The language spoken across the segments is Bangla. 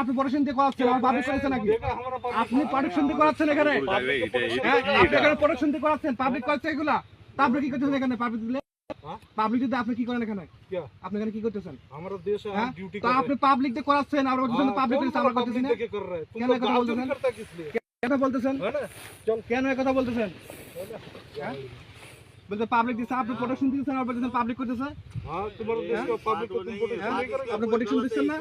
আপনি পড়াশোনা দিয়ে করাচ্ছেন আমার বাবু করেছে নাকি? আপনি পড়াশোনা দিয়ে করাচ্ছেন এখানে? হ্যাঁ, আপনি এখানে পড়াশোনা দিয়ে করাচ্ছেন পাবলিক করাচ্ছে এগুলা? তারপরে কি করতেছেন এখানে? পাবলিক দিলে? পাবলিক যদি আপনি কি করেন এখানে? আপনি এখানে কি করতেছেন? আমাদের দেশে হ্যাঁ? ডিউটি তো আপনি পাবলিক দিয়ে করাচ্ছেন আর ওজন পাবলিক দিয়ে আমরা করতেছি না কেন কথা বলতেছেন? কেন বলতেছেন? কেন কথা বলতেছেন? বলতে পাবলিক আপনি পাবলিক করতেছে? হ্যাঁ? হ্যাঁ? আপনি না?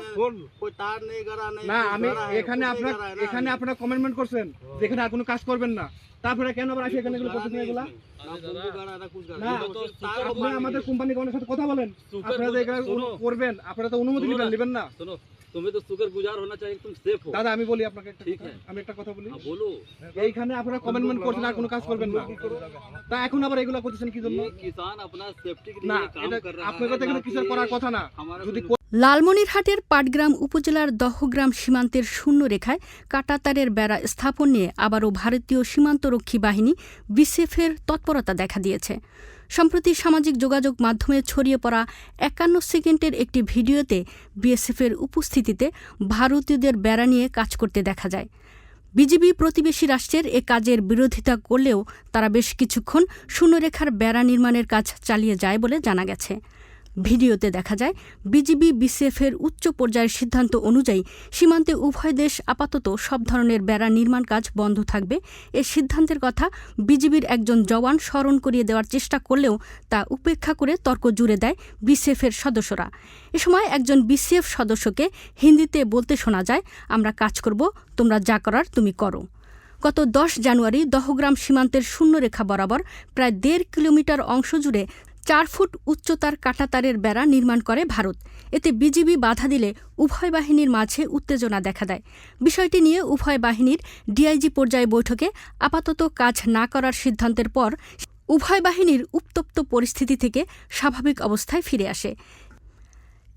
না আমি এখানে আপনার এখানে আপনারা কমেন্টমেন্ট করছেন যেখানে আর কোনো কাজ করবেন না। তারপরে কেন আবার আসি এখানে এগুলো? আমাদের কোম্পানি সাথে কথা বলেন। আপনারা করবেন আপনারা তো অনুমতি নিবেন না লালমনিরহাটের পাটগ্রাম উপজেলার দহগ্রাম সীমান্তের শূন্য রেখায় কাটাতারের বেড়া স্থাপন নিয়ে আবারও ভারতীয় সীমান্তরক্ষী বাহিনী বিসেফের তৎপরতা দেখা দিয়েছে। সম্প্রতি সামাজিক যোগাযোগ মাধ্যমে ছড়িয়ে পড়া একান্ন সেকেন্ডের একটি ভিডিওতে বিএসএফের উপস্থিতিতে ভারতীয়দের বেড়া নিয়ে কাজ করতে দেখা যায়। বিজেপি প্রতিবেশী রাষ্ট্রের এ কাজের বিরোধিতা করলেও তারা বেশ কিছুক্ষণ শূন্যরেখার বেড়া নির্মাণের কাজ চালিয়ে যায় বলে জানা গেছে। ভিডিওতে দেখা যায়, বিজিবি বিসিএফের উচ্চ পর্যায়ের সিদ্ধান্ত অনুযায়ী সীমান্তে উভয় দেশ আপাতত সব ধরনের বেড়া নির্মাণ কাজ বন্ধ থাকবে। এ সিদ্ধান্তের কথা বিজিবির একজন জওয়ান স্মরণ করিয়ে দেওয়ার চেষ্টা করলেও তা উপেক্ষা করে তর্ক জুড়ে দেয় বিসিএফের সদস্যরা। এ সময় একজন বিসিএফ সদস্যকে হিন্দিতে বলতে শোনা যায়, আমরা কাজ করব, তোমরা যা করার তুমি করো। গত দশ জানুয়ারি দহগ্রাম সীমান্তের শূন্যরেখা বরাবর প্রায় দেড় কিলোমিটার অংশ জুড়ে চার ফুট উচ্চতার কাঁটাতারের বেড়া নির্মাণ করে ভারত। এতে বিজিবি বাধা দিলে উভয় বাহিনীর মাঝে উত্তেজনা দেখা দেয়। বিষয়টি নিয়ে উভয় বাহিনীর ডিআইজি পর্যায়ে বৈঠকে আপাতত কাজ না করার সিদ্ধান্তের পর উভয় বাহিনীর উত্তপ্ত পরিস্থিতি থেকে স্বাভাবিক অবস্থায় ফিরে আসে।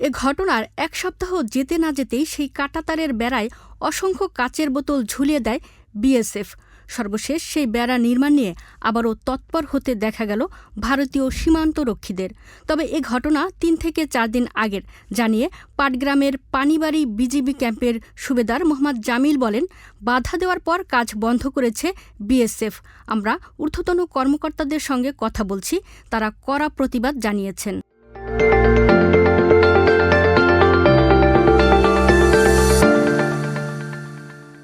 এ ঘটনার এক সপ্তাহ যেতে না যেতেই সেই কাঁটাতারের বেড়ায় অসংখ্য কাচের বোতল ঝুলিয়ে দেয় বিএসএফ। সর্বশেষ সেই বেড়া নির্মাণ নিয়ে আবারও তৎপর হতে দেখা গেল ভারতীয় সীমান্তরক্ষীদের। তবে এ ঘটনা তিন থেকে চার দিন আগের জানিয়ে পাটগ্রামের পানিবাড়ি বিজিবি ক্যাম্পের সুবেদার মোহাম্মদ জামিল বলেন, বাধা দেওয়ার পর কাজ বন্ধ করেছে বিএসএফ। আমরা ঊর্ধ্বতন কর্মকর্তাদের সঙ্গে কথা বলছি, তারা কড়া প্রতিবাদ জানিয়েছেন।